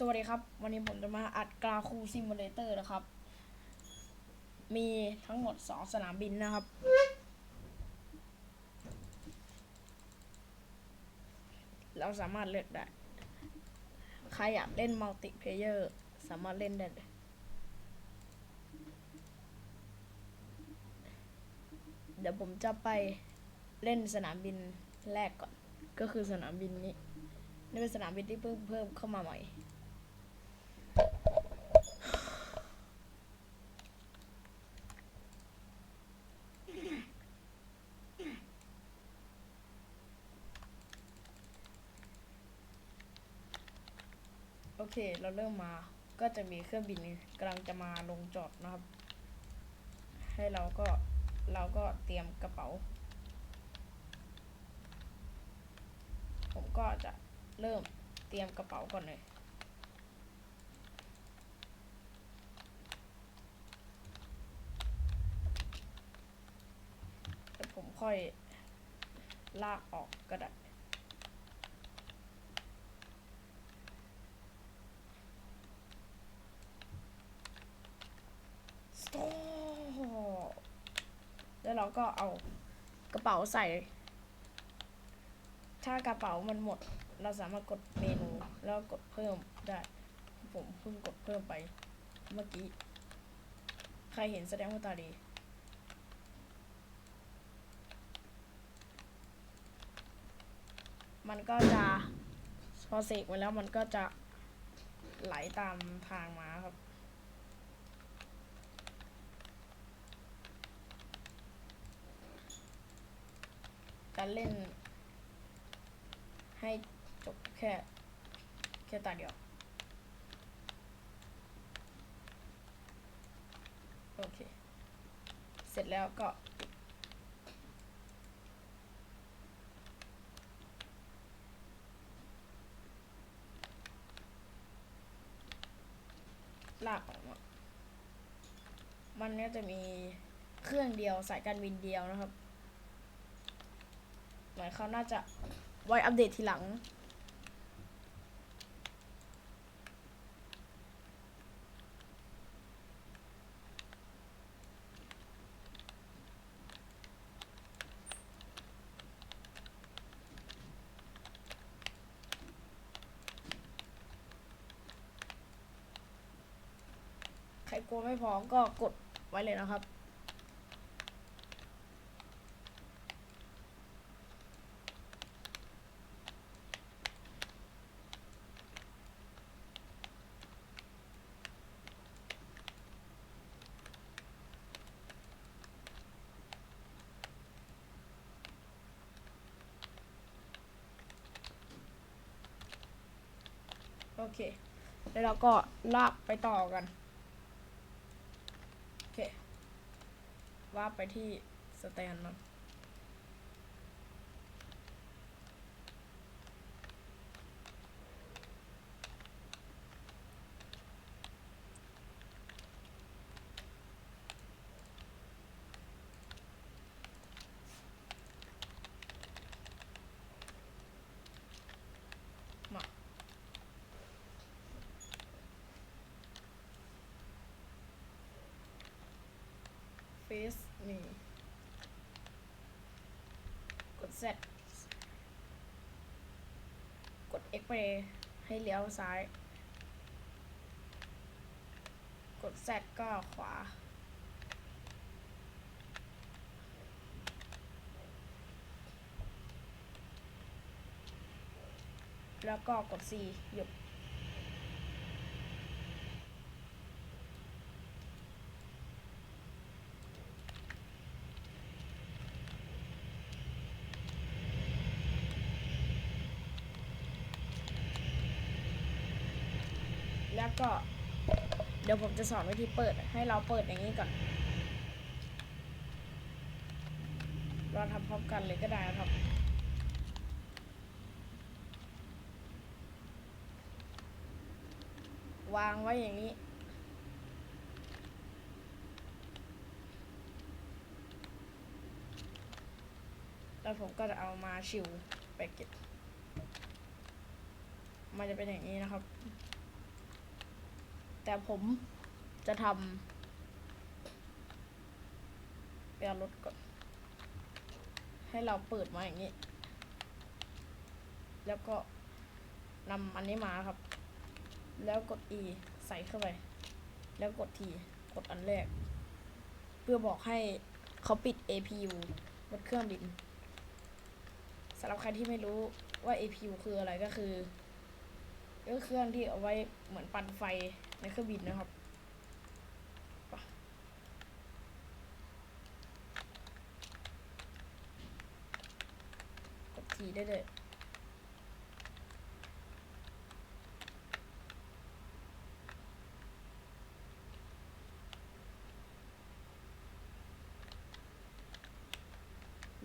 สวัสดีครับ วันนี้ผมจะมาอัดกราคูซิมูเลเตอร์นะครับ มีทั้งหมด2สนามบินนะครับ เราสามารถเลือกได้ ใครอยากเล่นมัลติเพลเยอร์สามารถเล่นได้ เดี๋ยวผมจะไปเล่นสนามบินแรกก่อน ก็คือสนามบินนี้นี่เป็นสนามบินที่เพิ่งเพิ่มเข้ามาใหม่ เค เราเริ่มมาก็จะมีเครื่องบินกำลังจะมาลงจอดนะครับ ให้เราก็เราก็เตรียมกระเป๋า ผมก็จะเริ่มเตรียมกระเป๋าก่อนเลยผมค่อยลากออกก็ได้ สโตปแล้วเรา ก็เอากระเป๋าใส่ ถ้ากระเป๋ามันหมด เราสามารถกดเมนูแล้วกดเพิ่มได้ ผมเพิ่งกดเพิ่มไปเมื่อกี้ ใครเห็นแสดงว่าตาดี มันก็จะพอเสกไว้แล้วมันก็จะไหลตามทางมาครับ การ เล่น ให้จบแค่แค่ตาเดียว โอเค เสร็จแล้วก็ลากออกมามันก็จะมีเครื่องเดียวสายการบินเดียวนะครับ หมือนเขาน่าจะไว้อัปเดตทีหลัง ใครกลัวไม่พอก็กดไว้เลยนะครับ โอเค แล้วก็ลากไปต่อกัน โอเคว่าไปที่สแตนนะมาเฟสนี่ กด Z กด X ไปให้เลี้ยวซ้าย กด Z ก็ขวา แล้วก็กด C หยุด ก็ เดี๋ยวผมจะสอนวิธีเปิดให้เราเปิดอย่างนี้ก่อนเราทำพร้อมกันเลยก็ได้นะครับวางไว้อย่างนี้ แล้วผมก็จะเอามาชิวไปเก็บ มันจะเป็นอย่างนี้นะครับ แต่ผมจะทำเปลี่ยนรถก่อน ให้เราเปิดมาอย่างนี้ แล้วก็นำอันนี้มาครับ แล้วกด E ใส่เข้าไป แล้วกด T กดอันแรก เพื่อบอกให้เขาปิด APU บนเครื่องบินสำหรับใครที่ไม่รู้ว่า APU คืออะไรก็คือก็เครื่องที่เอาไว้เหมือนปั่นไฟ ในเครื่องบินนะครับกด T ได้เลย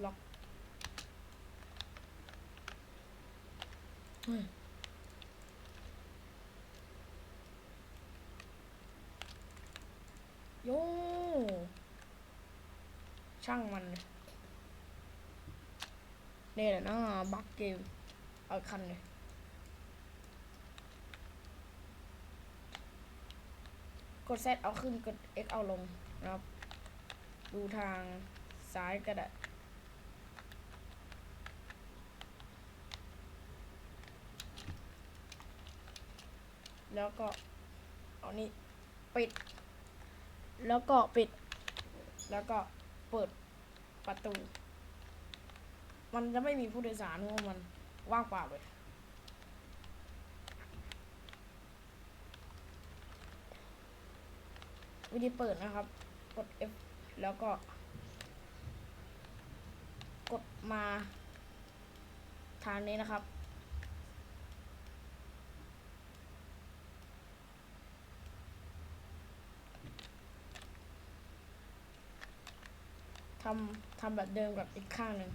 ล็อกเฮ้ยโย่ ช่างมันเนี่แหละนะบักเกมเอาคันเลยกด Z เอาขึ้นกด X เอาลงนะครับ ดูทางซ้ายก็ได้แล้วก็เอานี่ปิด แล้วก็ปิด แล้วก็ เปิดประตู มันจะไม่มีผู้โดยสารเพราะมันว่างเปล่าเลยวิธีเปิดนะครับ กด F แล้วก็ กดมาทางนี้นะครับ ทำทำแบบเดิมกับอีกข้างหนึ่ง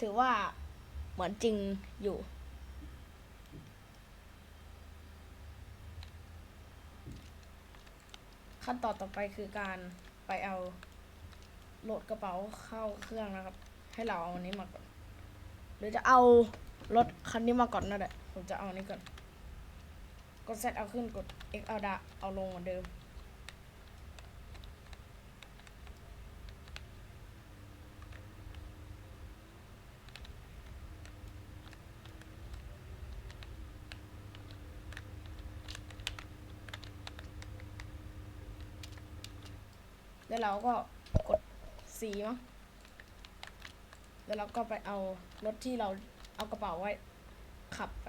ถือว่าเหมือนจริงอยู่ ขั้นตอนต่อไปคือการไปเอาโหลดกระเป๋าเข้าเครื่องนะครับ ให้เราเอาอันนี้มาก่อน หรือจะเอารถคันนี้มาก่อนนั่นแหละผมจะเอาอันนี้ก่อน กด Z เอาขึ้นกด X เอาดะเอาลงเหมือนเดิม เราก็กดสีมั้งแล้วเราก็ไปเอารถที่เราเอากระเป๋าไว้ขับไป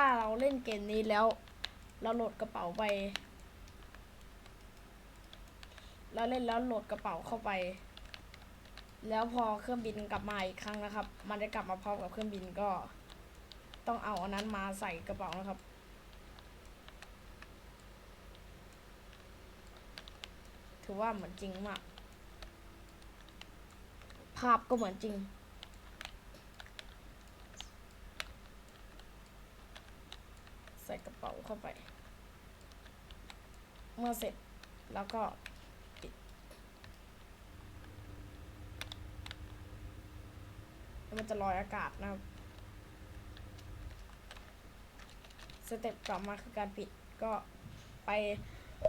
าเราเล่นเกมนี้แล้ว เราโหลดกระเป๋าไป เราเล่นแล้วโหลดกระเป๋าเข้าไป แล้วพอเครื่องบินกลับมาอีกครั้งนะครับ มันจะกลับมาพร้อมกับเครื่องบินก็ ต้องเอาอันนั้นมาใส่กระเป๋านะครับถือว่าเหมือนจริงมาก ภาพก็เหมือนจริง ใส่กระ เข้าไป เมื่อเสร็จแล้วก็ปิดมันจะลอยอากาศนะครับสเต็ปต่อมาคือการปิดก็ไป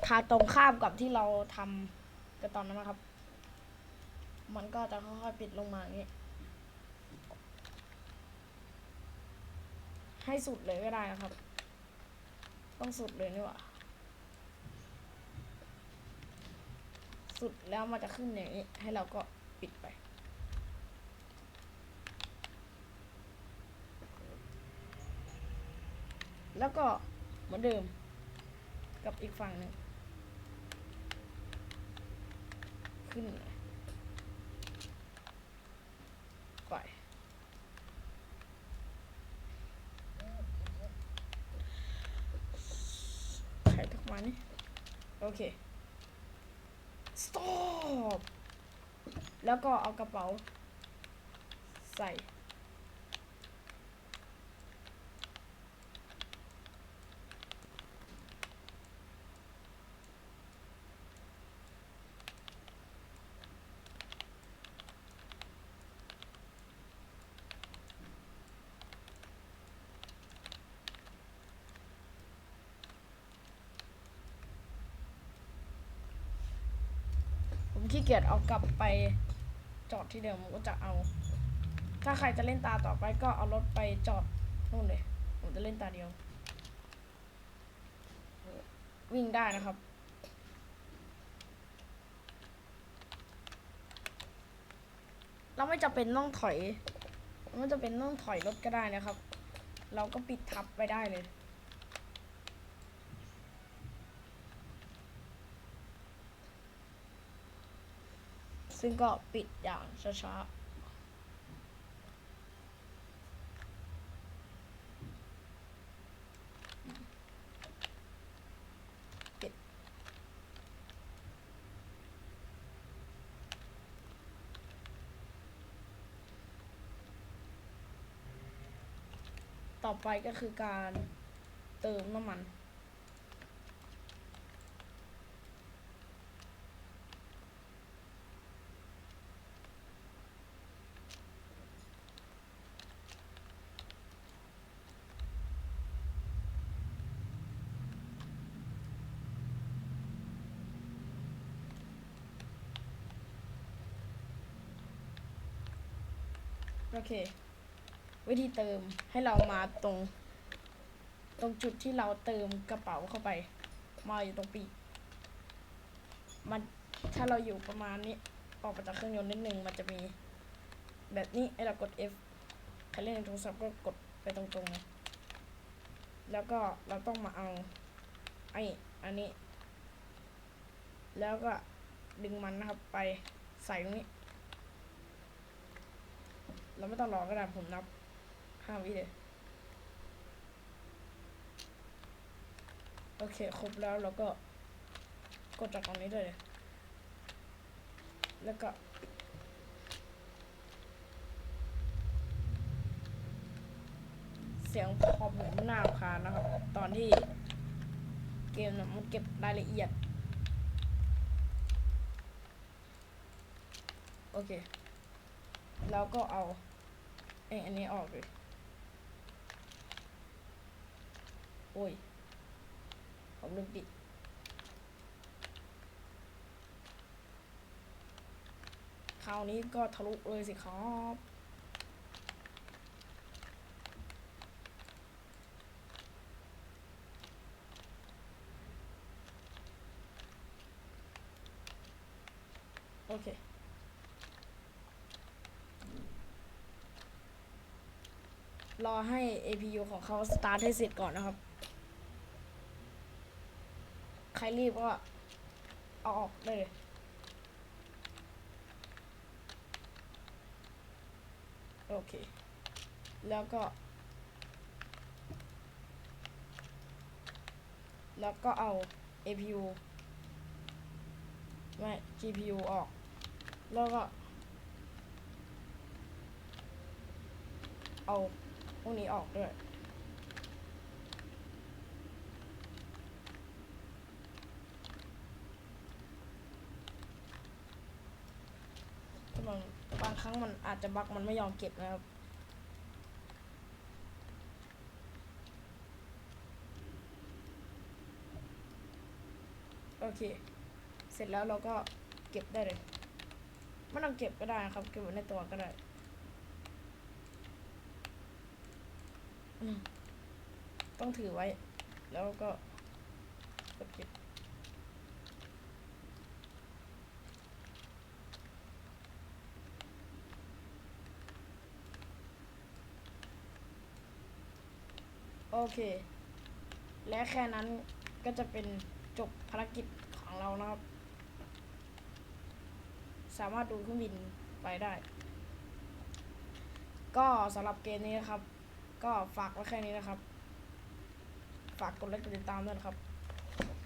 ทาตรงข้ามกับที่เราทำกันตอนนั้นนะครับ มันก็จะค่อยๆปิดลงมาอย่างนี้ ให้สุดเลยก็ได้นะครับ ต้องสุดเลยนี่หว่าสุดแล้วมันจะขึ้นอย่างนี้ ให้เราก็ปิดไป แล้วก็เหมือนเดิมกับอีกฝั่งหนึ่งขึ้น โอเค stop แล้วก็เอากระเป๋า ใส่ ขี้เกียจเอากลับไปจอดที่เดิมผมก็จะเอา ถ้าใครจะเล่นตาต่อไปก็เอารถไปจอดนู่นเลย ผมจะเล่นตาเดียว วิ่งได้นะครับเราไม่จำเป็นต้องถอย ไม่จำเป็นต้องถอยรถก็ได้นะครับ เราก็ปิดทับไปได้เลย ซึ่งก็ปิดอย่างช้าๆปิดต่อไปก็คือการเติมน้ำมัน โอเค วิธีเติมให้เรามาตรง ตรงจุดที่เราเติมกระเป๋าเข้าไป มาอยู่ตรงปีกมันถ้าเราอยู่ประมาณนี้ออกมาจากเครื่องยนต์นิดนึงมันจะมี แบบนี้ให้เรากด F ใครเล่นในโทรศัพท์ก็กดไปตรงๆแล้วก็เราต้องมาเอาไอ้อันนี้ แล้วก็ดึงมันนะครับไปใส่ตรงนี้ เราไม่ต้องรอก็ได้ผมนับห้าวิเลยโอเคครบแล้วเราก็กดจากตรงนี้ได้เลย แล้วก็เสียงพอผมน่ารำคาญนะครับ ตอนที่เกมน่ะมันเก็บรายละเอียด โอเค แล้วก็เอา ไอยอันนี้ออกเลยโอ้ย ผมลืมปิด คราวนี้ก็ทะลุเลยสิครับโอเค รอให้ APU ของเขาสตาร์ทให้เสร็จก่อนนะครับ ใครรีบก็เอาออกเลยโอเค แล้วก็ แล้วก็เอา APU ไม่ GPU ออก แล้วก็ เอา วกนี้ออกด้วย บางบางครั้งมันอาจจะบักมันไม่ยอมเก็บนะครับโอเค เสร็จแล้วเราก็เก็บได้เลย ไม่ต้องเก็บก็ได้ครับ เก็บไว้ในตัวก็ได้ อืม ต้องถือไว้ แล้วก็กดเก็บโอเค และแค่นั้นก็จะเป็นจบภารกิจของเรานะครับ สามารถดูเครื่องบินไปได้ ก็สำหรับเกมนี้นะครับ ก็ฝากไว้แค่นี้นะครับ ฝากกดไลค์กดติดตามด้วยนะครับ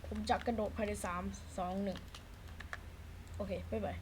ผมจะกระโดดภายในสามสองหนึ่งโอเค บ๊ายบาย